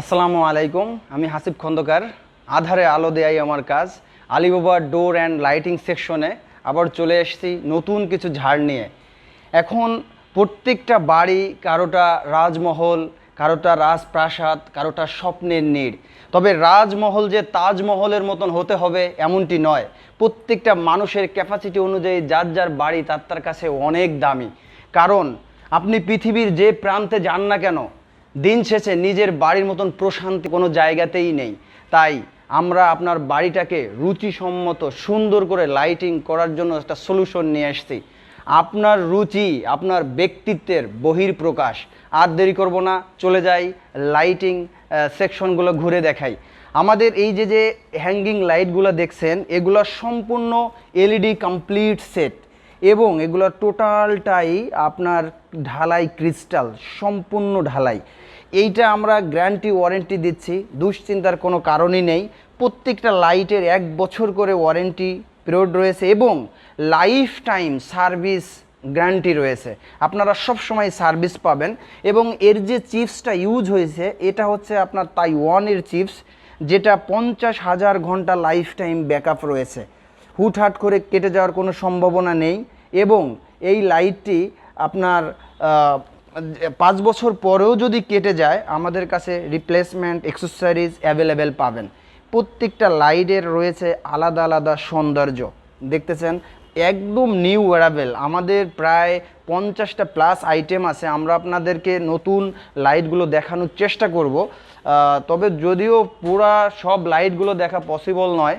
আসসালামু আলাইকুম, আমি হাসিব খন্দকার। আধারে আলো দেয়াই আমার কাজ। আলিবাবা ডোর অ্যান্ড লাইটিং সেকশনে আবার চলে এসেছি নতুন কিছু ঝাড় নিয়ে। এখন প্রত্যেকটা বাড়ি কারোটা রাজমহল, কারোটা রাজপ্রাসাদ, কারোটা স্বপ্নের নীড়। তবে রাজমহল যে তাজমহলের মতন হতে হবে এমনটি নয়। প্রত্যেকটা মানুষের ক্যাপাসিটি অনুযায়ী যার যার বাড়ি তার তার কাছে অনেক দামি। কারণ আপনি পৃথিবীর যে প্রান্তে যান না কেন দিন শেষে নিজের বাড়ির মতন প্রশান্তি কোনো জায়গাতেই নেই। তাই আমরা আপনার বাড়িটাকে রুচিসম্মত, সুন্দর করে লাইটিং করার জন্য একটা সলিউশন নিয়ে আসছি আপনার রুচি, আপনার ব্যক্তিত্বের বহির্প্রকাশ আর দেরি করব না, চলে যাই লাইটিং সেকশনগুলো ঘুরে দেখাই। আমাদের এই যে যে হ্যাঙ্গিং লাইটগুলো দেখছেন, এগুলো সম্পূর্ণ এলইডি কমপ্লিট সেট এবং এগুলো টোটালটাই আপনার ঢালাই ক্রিস্টাল, সম্পূর্ণ ঢালাই। এইটা আমরা গ্যারান্টি, ওয়ারেন্টি দিচ্ছি, দুশ্চিন্তার কোনো কারণই নেই। প্রত্যেকটা লাইটের এক বছর করে ওয়ারেন্টি পিরিয়ড রয়েছে এবং লাইফ টাইম সার্ভিস গ্যারান্টি রয়েছে। আপনারা সব সময় সার্ভিস পাবেন এবং এর যে চিপসটা ইউজ হয়েছে, এটা হচ্ছে আপনার তাইওয়ানের চিপস, যেটা পঞ্চাশ হাজার ঘণ্টা লাইফ টাইম ব্যাকআপ রয়েছে। হুটহাট করে কেটে যাওয়ার কোনো সম্ভাবনা নেই এবং এই লাইটটি আপনার পাঁচ বছর পরেও যদি কেটে যায়, আমাদের কাছে রিপ্লেসমেন্ট এক্সেসরিজ অ্যাভেলেবেল পাবেন। প্রত্যেকটা লাইটের রয়েছে আলাদা আলাদা সৌন্দর্য। দেখতেছেন, একদম নিউ ওয়ারাবেল আমাদের প্রায় পঞ্চাশটা প্লাস আইটেম আছে। আমরা আপনাদেরকে নতুন লাইটগুলো দেখানোর চেষ্টা করব। তবে যদিও পুরা সব লাইটগুলো দেখা পসিবল নয়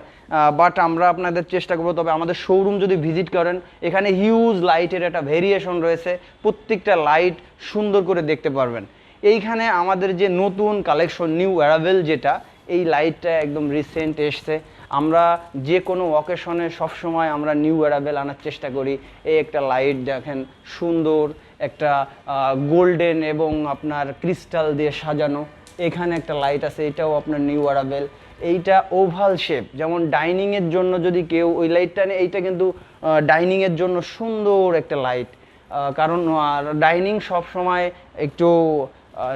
বাট আমরা আপনাদের চেষ্টা করব, তবে আমাদের শোরুম যদি ভিজিট করেন, এখানে হিউজ লাইটের একটা ভেরিয়েশন রয়েছে, প্রত্যেকটা লাইট সুন্দর করে দেখতে পারবেন। এইখানে আমাদের যে নতুন কালেকশন নিউ অ্যারাভেল যেটা, এই লাইটটা একদম রিসেন্ট এসছে। আমরা যে কোনো অকেশনে সবসময় আমরা নিউ অ্যারাভেল আনার চেষ্টা করি। এই একটা লাইট দেখেন, সুন্দর একটা গোল্ডেন এবং আপনার ক্রিস্টাল দিয়ে সাজানো। এখানে একটা লাইট আছে, এটাও আপনার নিউ অ্যারাভেল এইটা ওভাল শেপ যেমন ডাইনিংয়ের জন্য যদি কেউ ওই লাইটটা নেয়, এইটা কিন্তু ডাইনিংয়ের জন্য সুন্দর একটা লাইট কারণ ডাইনিং সব সময় একটু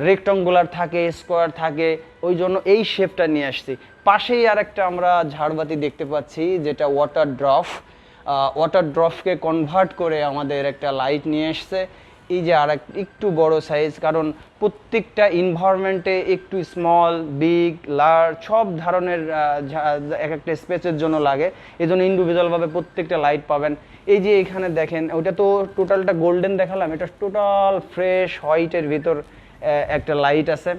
রেক্টঙ্গুলার থাকে স্কোয়ার থাকে, ওই জন্য এই শেপটা নিয়ে আসছি। পাশেই আর একটা আমরা ঝাড়বাতি দেখতে পাচ্ছি, যেটা ওয়াটার ড্রফ ওয়াটার ড্রফকে কনভার্ট করে আমাদের একটা লাইট নিয়ে এসছে। এই যে আর একটু বড় সাইজ কারণ প্রত্যেকটা ইনভারমেন্টে একটু স্মল বিগ লার্জ সব ধরনের এক একটা স্পেসের জন্য লাগে। এই জন্য ইন্ডিভিজুয়ালভাবে প্রত্যেকটা লাইট পাবেন। এই যে এখানে দেখেন, ওটা তো টোটালটা গোল্ডেন দেখালাম, এটা টোটাল ফ্রেশ হোয়াইটের ভিতর একটা লাইট আছে।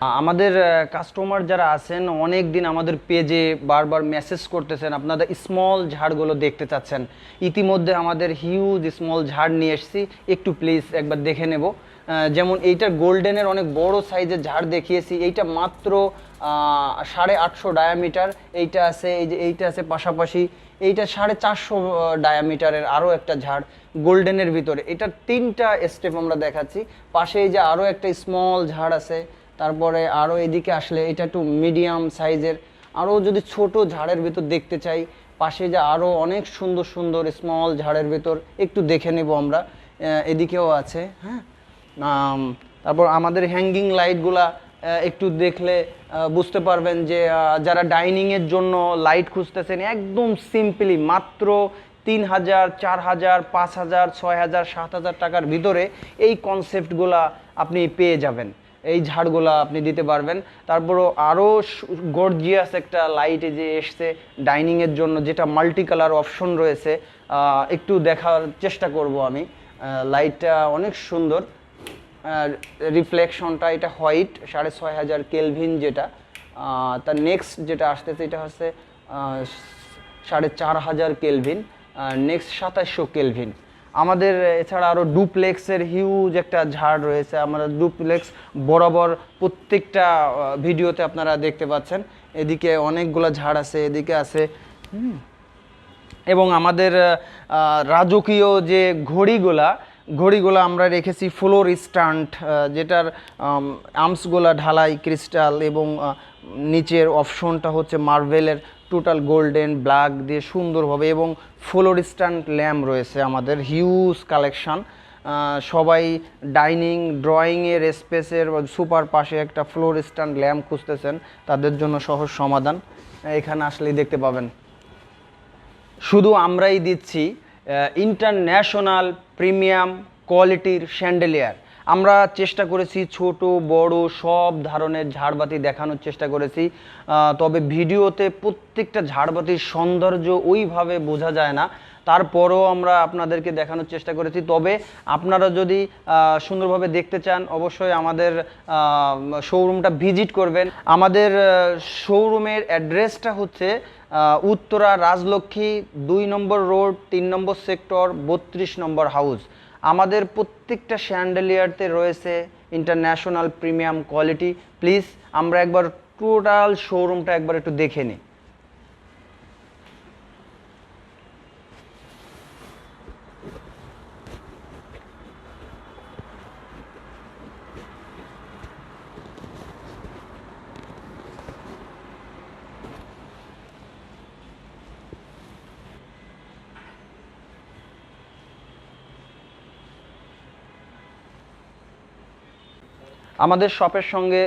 আমাদের কাস্টমার যারা আছেন অনেক দিন আমাদের পেজে বারবার মেসেজ করতেছেন, আপনাদের স্মল ঝাড়গুলো দেখতে চাচ্ছেন। ইতিমধ্যে আমাদের হিউজ স্মল ঝাড় নিয়ে এসেছি। একটু প্লিজ একবার দেখে নেব। যেমন এইটার গোল্ডেনের অনেক বড় সাইজের ঝাড় দেখিয়েছি। এইটা মাত্র সাড়ে আটশো ডায়ামিটার এইটা আছে, এই যে এইটা আছে পাশাপাশি এইটা সাড়ে চারশো ডায়ামিটারের আরও একটা ঝাড় গোল্ডেনের ভিতরে। এটার তিনটা স্টেপ আমরা দেখাচ্ছি। পাশে এই যে আরও একটা স্মল ঝাড় আছে তারপরে আরও এদিকে আসলে এটা একটু মিডিয়াম সাইজের আরও যদি ছোট ঝাড়ের ভিতর দেখতে চাই, পাশে যে আরও অনেক সুন্দর সুন্দর স্মল ঝাড়ের ভিতর একটু দেখে নেব আমরা। এদিকেও আছে হ্যাঁ? তারপর আমাদের হ্যাঙ্গিং লাইটগুলা একটু দেখলে বুঝতে পারবেন যে যারা ডাইনিংয়ের জন্য লাইট খুঁজতেছেন, একদম সিম্পলি মাত্র তিন হাজার, চার হাজার, পাঁচ হাজার, ছয় হাজার, সাত হাজার টাকার ভিতরে এই কনসেপ্টগুলা আপনি পেয়ে যাবেন। এই ঝাড়গুলা আপনি দিতে পারবেন। তারপরও আরও গর্জিয়াস একটা লাইট যে এসছে ডাইনিংয়ের জন্য, যেটা মাল্টি কালার অপশন রয়েছে একটু দেখার চেষ্টা করব আমি। লাইটটা অনেক সুন্দর। রিফ্লেকশনটা এটা হোয়াইট সাড়ে ছয় হাজার কেলভিন যেটা। তার নেক্সট যেটা আসতেছে, এটা হচ্ছে সাড়ে চার হাজার কেলভিন নেক্সট সাতাশশো কেলভিন আমাদের এছাড়া আরও ডুপ্লেক্সের হিউজ একটা ঝাড় রয়েছে। আমরা ডুপ্লেক্স বরাবর প্রত্যেকটা ভিডিওতে আপনারা দেখতে পাচ্ছেন। এদিকে অনেকগুলো ঝাড় আছে, এদিকে আছে। এবং আমাদের রাজকীয় যে ঘড়িগুলা, ঘড়িগুলো আমরা রেখেছি ফ্লোর স্ট্যান্ড যেটার আর্মসগুলা ঢালাই ক্রিস্টাল এবং নিচের অপশনটা হচ্ছে মার্ভেলের টোটাল গোল্ডেন, ব্ল্যাক দিয়ে সুন্দরভাবে এবং ফ্লোর স্ট্যান্ড ল্যাম্প রয়েছে আমাদের। Huge collection. সবাই ডাইনিং, ড্রয়িংয়ের স্পেসের সুপার পাশে একটা ফ্লোর স্ট্যান্ড ল্যাম্প খুঁজতেছেন। তাদের জন্য সহজ সমাধান। এখানে আসলেই দেখতে পাবেন। শুধু আমরাই দিচ্ছি ইন্টারন্যাশনাল প্রিমিয়াম কোয়ালিটির শ্যান্ডেলিয়ার আমরা চেষ্টা করেছি ছোট, বড়, সব ধরনের ঝাড়বাতি দেখানোর চেষ্টা করেছি। তবে ভিডিওতে প্রত্যেকটা ঝাড়বাতির সৌন্দর্য ওইভাবে বোঝা যায় না। তারপরও আমরা আপনাদেরকে দেখানোর চেষ্টা করেছি। তবে আপনারা যদি সুন্দরভাবে দেখতে চান, অবশ্যই আমাদের শোরুমটা ভিজিট করবেন। আমাদের শোরুমের অ্যাড্রেসটা হচ্ছে উত্তরা রাজলক্ষ্মী দুই নম্বর রোড তিন নম্বর সেক্টর বত্রিশ নম্বর হাউস আমাদের প্রত্যেকটা শ্যান্ডেলিয়ারতে রয়েছে ইন্টারন্যাশনাল প্রিমিয়াম কোয়ালিটি প্লিজ আমরা একবার টোটাল শোরুমটা একবার একটু দেখে নিই। আমাদের শপের সঙ্গে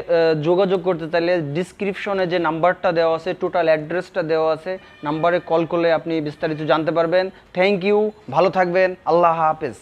যোগাযোগ করতে চাইলে ডিসক্রিপশনে যে নাম্বারটা দেওয়া আছে টোটাল অ্যাড্রেসটা দেওয়া আছে, নাম্বারে কল করলে আপনি বিস্তারিত জানতে পারবেন। থ্যাংক ইউ ভালো থাকবেন, আল্লাহ হাফেজ।